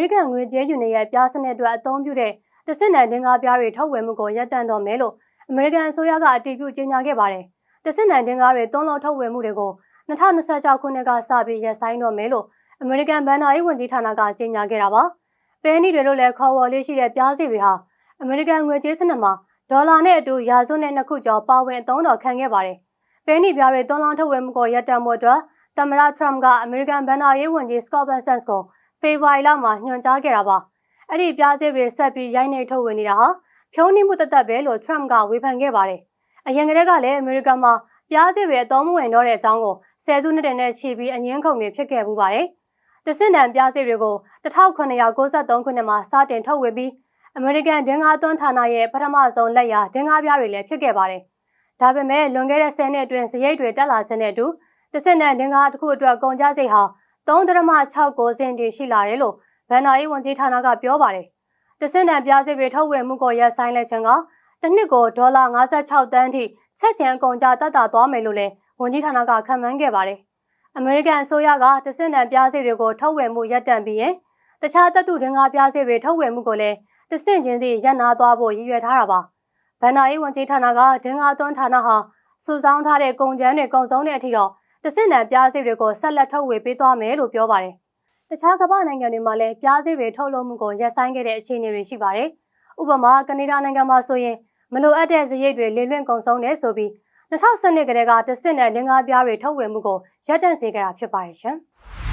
ရိကန်ငွေကြေးယူနေရဲ့ပြားစနစ်အတွက်အသုံးပြုတဲ့တစ်စစ်နယ်တင်ကားပြားတွေထုတ်ဝယ်မှုကိုရပ်တန့်တော့မယ်လို့အမေရိကန်အစိုးရကအတည်ပြုကြေညာခဲ့ပါတယ်။တစ်စစ်နယ်တင်ကားတွေသုံးလုံးထုတ်ဝယ်မှုတွေကို2026ခုနှစ်ကစပြီးရပ်ဆိုင်းတော့မယ်လို့အမေရိကန်ဘဏ္ဍာရေးဝန်ကြီးဌာနကကြေညာခဲ့တာပါ။ပဲနီတွေလို့လည်းခေါ်ဝေါ်လေးရှိတဲ့ပြားစီတွေဟာအမေရိကန်ငွေကြေးစနစ်မှာဒေါ်လာနဲ့အတူရာစုနဲ့နှစ်ခုကျော်ပါဝင်အသုံးတော်ခံခဲ့ပါတယ်။ပဲနီပြားတွေသုံးလုံးထုတ်ဝယ်မှုကိုရပ်တန့်မှုအတွက်သမ္မတထရမ့်ကအမေရိကန်ဘဏ္ဍာရေးဝန်ကြီးစကော့ဘန်ဆန်စ်ကို ဖေဖော်ဝါရီလမှာညွှန်ကြားခဲ့တာပါ။အဲ့ဒီပြားစစ်တွေဆက်ပြီးရိုက်နှိပ်ထုတ်ဝေနေတာဟာဖြုံးနှိမှုတသက်ပဲလို့ထရမ့်ကဝေဖန်ခဲ့ပါတယ်။အရင်ကတည်းကလည်းအမေရိကန်မှာပြားစစ်တွေအသုံးမဝင်တော့တဲ့အကြောင်းကိုဆယ်စုနှစ်တည်းနဲ့ချီပြီးအငင်းခုန်တွေဖြစ်ခဲ့မှုပါတယ်။တဆင့်တန်ပြားစစ်တွေကို1993ခုနှစ်မှာစတင်ထုတ်ဝေပြီးအမေရိကန်ဒင်္ဂါသွန်းဌာနရဲ့ပထမဆုံးလက်ရာဒင်္ဂါပြားတွေလည်းဖြစ်ခဲ့ပါတယ်။ဒါပေမဲ့လွန်ခဲ့တဲ့10နှစ်အတွင်းစရိတ်တွေတက်လာခြင်းနဲ့အတူတဆင့်တန်ဒင်္ဂါတစ်ခုအတွက်ကုန်ကျစရိတ်ဟာ 3.69စင်တီရှိလာတယ်လို့ဗန်နာရေးဝန်ကြီးဌာနကပြောပါတယ်။တဆင့်တန်ပြားစစ်တွေထုတ်ဝေမှုကိုရပ်ဆိုင်းလိုက်ခြင်းကတစ်နှစ်ကိုဒေါ်လာ56တန်းထိချက်ချင်းအကုန်ကျတက်တာသွားမယ်လို့လည်းဝန်ကြီးဌာနကခန့်မှန်းခဲ့ပါတယ်။အမေရိကန်အစိုးရကတဆင့်တန်ပြားစစ်တွေကိုထုတ်ဝေမှုရပ်တန့်ပြီးရင်တခြားတပ်သူဒင်္ဂါပြားစစ်တွေထုတ်ဝေမှုကိုလည်းတဆင့်ချင်းစီရပ်နာသွားဖို့ရည်ရွယ်ထားတာပါ။ဗန်နာရေးဝန်ကြီးဌာနကဒင်္ဂါသွန်းဌာနဟာစုဆောင်းထားတဲ့ကုန်ကျန်းတွေကုန်ဆုံးတဲ့အထိတော့ တဆင့်တန်ပြားစစ်တွေကိုဆက်လက်ထုတ်ဝေပေးသွားမယ်လို့ပြောပါတယ်။တခြားကမ္ဘာနိုင်ငံတွေမှာလည်းပြားစစ်တွေထုတ်လုပ်မှုကိုရပ်ဆိုင်းခဲ့တဲ့အခြေအနေတွေရှိပါတယ်။ဥပမာကနေဒါနိုင်ငံမှာဆိုရင်မလိုအပ်တဲ့ဇရိတ်တွေလေလွင့်ကုန်ဆုံးတယ်ဆိုပြီး2012ကတည်းကတဆင့်နဲ့ငင်္ဂါပြားတွေထုတ်ဝေမှုကိုရပ်တန့်စေခဲ့တာဖြစ်ပါတယ်ရှင်။